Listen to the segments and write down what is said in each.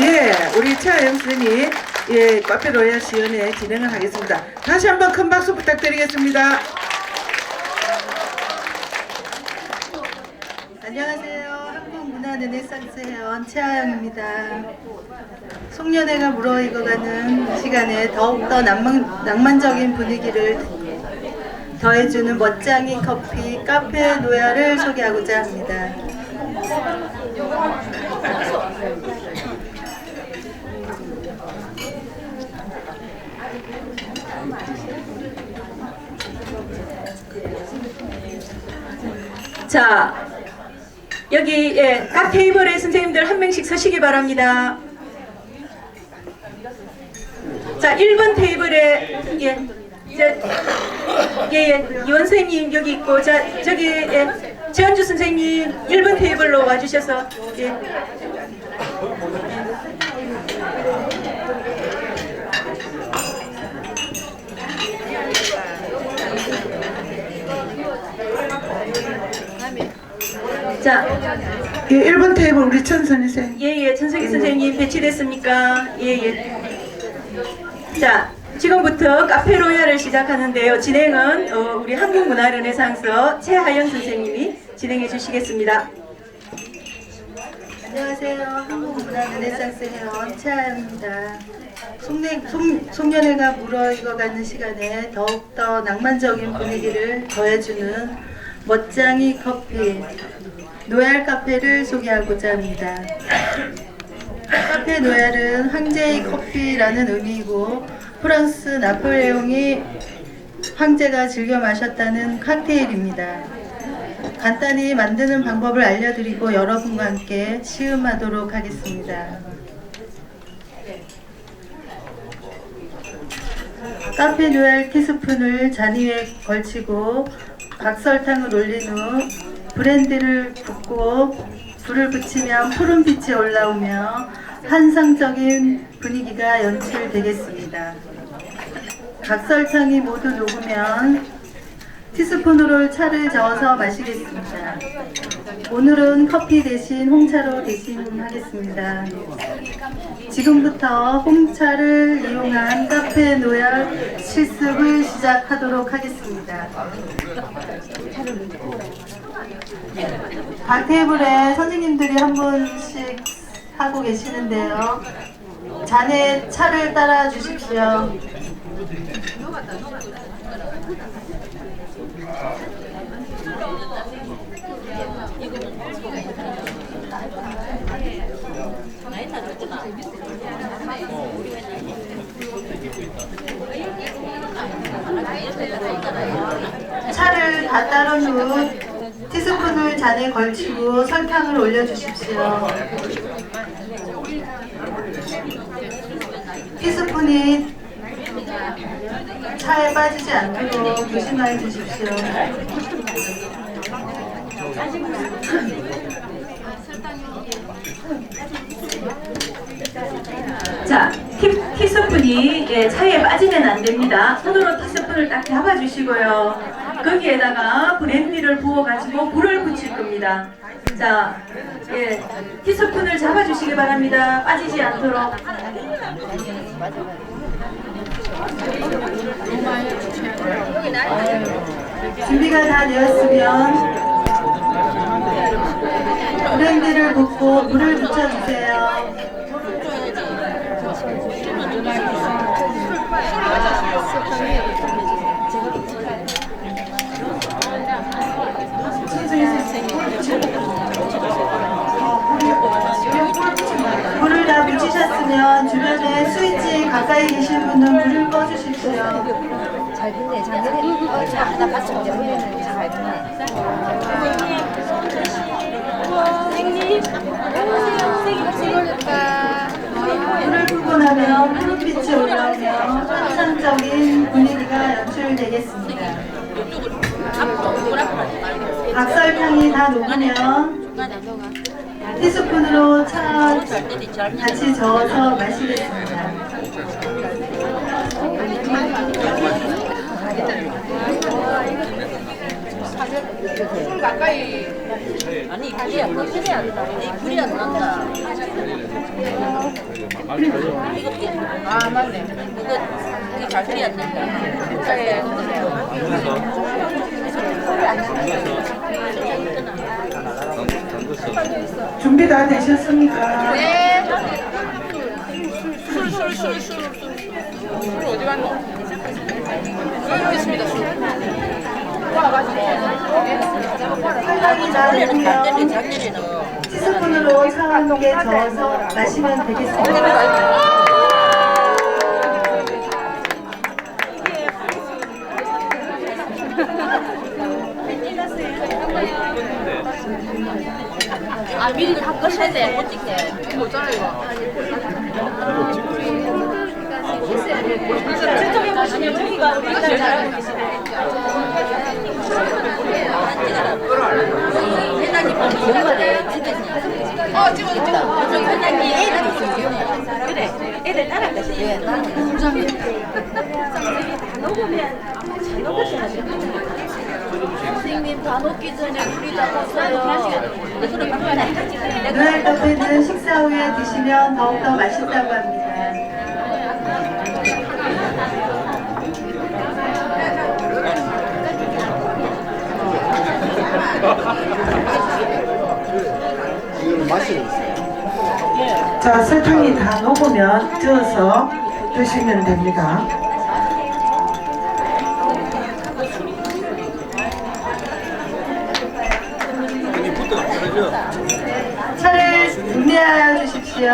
예, 우리 차영 선생님, 예, 카페 로얄 시연회 진행을 하겠습니다. 다시 한번 큰 박수 부탁드리겠습니다. 안녕하세요. 한국문화르네상스회원 최하영입니다. 송년회가 무르익어가는 시간에 더욱더 낭만, 낭만적인 분위기를 더해주는 멋쟁이 커피 카페 노야를 소개하고자 합니다. 자, 여기 예, 각 테이블에 선생님들 한 명씩 서시기 바랍니다. 자, 1번 테이블에 예, 이제 예, 예, 이원 선생님 여기 있고, 자, 저기 예, 최현주 선생님 1번 테이블로 와주셔서 예. 자, 예, 1번 테이블 우리 천선희 선생님. 예예 천석희 선생님 배치됐습니까? 예 예. 자 지금부터 카페 로얄을 시작하는데요. 진행은 어, 우리 한국문화르네상스 최하영 선생님이 진행해 주시겠습니다. 안녕하세요. 한국문화르네상스 회원 최하영입니다. 송내, 송, 송년회가 무르익어가는 시간에 더욱더 낭만적인 분위기를 더해주는 멋쟁이 커피 노얄 카페를 소개하고자 합니다. 카페 노얄은 황제의 커피라는 의미이고 프랑스 나폴레옹이 황제가 즐겨 마셨다는 칵테일입니다. 간단히 만드는 방법을 알려드리고 여러분과 함께 시음하도록 하겠습니다. 카페 누엘 티스푼을 잔 위에 걸치고 각설탕을 올린 후 브랜드를 붓고 불을 붙이면 푸른 빛이 올라오며 환상적인 분위기가 연출되겠습니다. 각설탕이 모두 녹으면 티스푼으로 차를 저어서 마시겠습니다. 오늘은 커피 대신 홍차로 대신하겠습니다. 지금부터 홍차를 이용한 카페 노열 실습을 시작하도록 하겠습니다. 각 테이블에 선생님들이 한 분씩 하고 계시는데요. 잔에 차를 따라 주십시오. 차를 다 따른 후 티스푼을 잔에 걸치고 설탕을 올려주십시오. 티스푼이 차에 빠지지 않도록 조심하여 주십시오. 자 티, 티스푼이 예, 차에 빠지면 안 됩니다. 손으로 티스푼을 딱 잡아주시고요. 거기에다가 브랜디를 부어가지고 불을 붙일 겁니다. 자, 예, 티스푼을 잡아주시기 바랍니다. 빠지지 않도록. 준비가 다 되었으면 브랜디를 붓고 물을 붙여주세요. 불을 다 붙이셨으면 주변에 스위치 가까이 계신 분은 불을 꺼주십시오. 잘 듣네, 잘 듣네. 어, 자, 하나 같이 이제 보면은 잘 듣네. 선생님, 불을 끄고 나면 푸른빛이 올라오며 환상적인 분위기가 연출되겠습니다. 각설탕이 다 녹으면 티스푼으로 차 같이 저어서 마시겠습니다. 아니 불이 안 불이 안 나. 이 불이 안 난다. 아 맞네. 이거 이게 잘 소리 안 난다. 네. 준비 다 되셨습니까? 네. 술, 술, 술, 술, 어디 갔노? 여기 있습니다, 술. 작년에 티스푼으로 차갑게 저어서 마시면 되겠습니다. 아 미리 바꿔셔야 돼, 못 찍게. 이거 있잖아 이거. 저쪽에 보시면 저기가 우리 잘하고 계시네. 회장님 위험하대 찍겠니? 선생님 다 녹기 전에 우리 다. 그럼 바꿔라. 노알 카페는 식사 후에 드시면 더욱더 맛있다고 합니다. 자, 설탕이 다 녹으면 저어서 드시면 됩니다. 차를 분리하여 주십시오.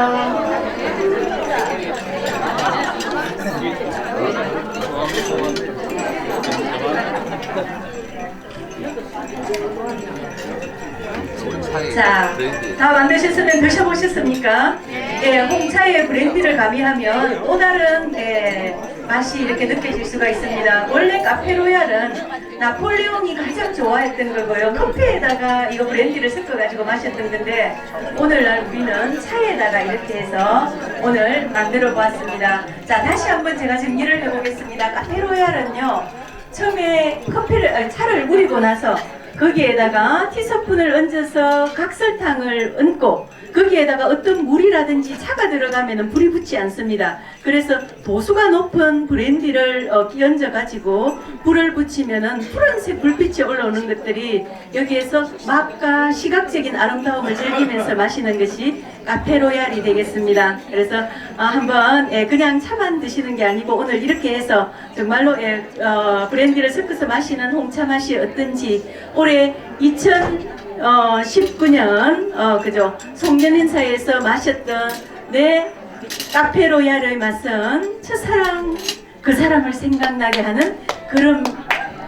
자, 다 만드셨으면 드셔보셨습니까? 예, 홍차의 브랜디를 가미하면 또 다른 예, 맛이 이렇게 느껴질 수가 있습니다. 원래 카페로얄은 나폴레옹이 가장 좋아했던 거고요. 커피에다가 이거 브랜디를 섞어가지고 마셨던 건데 오늘날 우리는 차에다가 이렇게 해서 오늘 만들어 보았습니다. 자, 다시 한번 제가 정리를 해보겠습니다. 카페로얄은요. 처음에 커피를 아니, 차를 우리고 나서 거기에다가 티스푼을 얹어서 각설탕을 얹고 거기에다가 어떤 물이라든지 차가 들어가면 불이 붙지 않습니다. 그래서 도수가 높은 브랜디를 어, 얹어 가지고 불을 붙이면은 푸른색 불빛이 올라오는 것들이 여기에서 맛과 시각적인 아름다움을 즐기면서 마시는 것이 카페로얄이 되겠습니다. 그래서 어, 한번 예, 그냥 차만 드시는 게 아니고 오늘 이렇게 해서 정말로 예, 어, 브랜디를 섞어서 마시는 홍차 맛이 어떤지 올해 2019년 어, 그죠 송년 행사에서 마셨던 내 카페로얄의 맛은 첫사랑 그 사람을 생각나게 하는 그런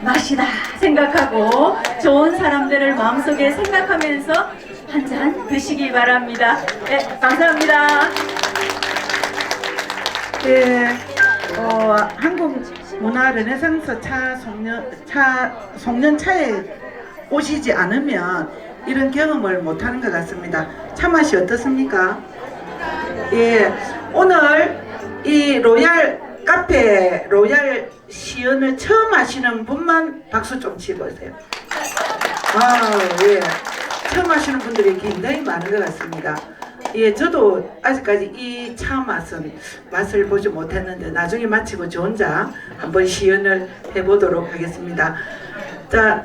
맛이다 생각하고 좋은 사람들을 마음속에 생각하면서 한 잔 드시기 바랍니다. 네, 감사합니다. 예, 어, 한국 문화 르네상스 차 송년 차 송년 차에 오시지 않으면 이런 경험을 못 하는 것 같습니다. 차 맛이 어떻습니까? 예, 오늘 이 로얄 카페 로얄 시연을 처음 하시는 분만 박수 좀 치보세요. 아, 예. 처음 하시는 분들이 굉장히 많은 것 같습니다. 예, 저도 아직까지 이 차 맛은 맛을 보지 못했는데 나중에 마치고 저 혼자 한번 시연을 해보도록 하겠습니다. 자,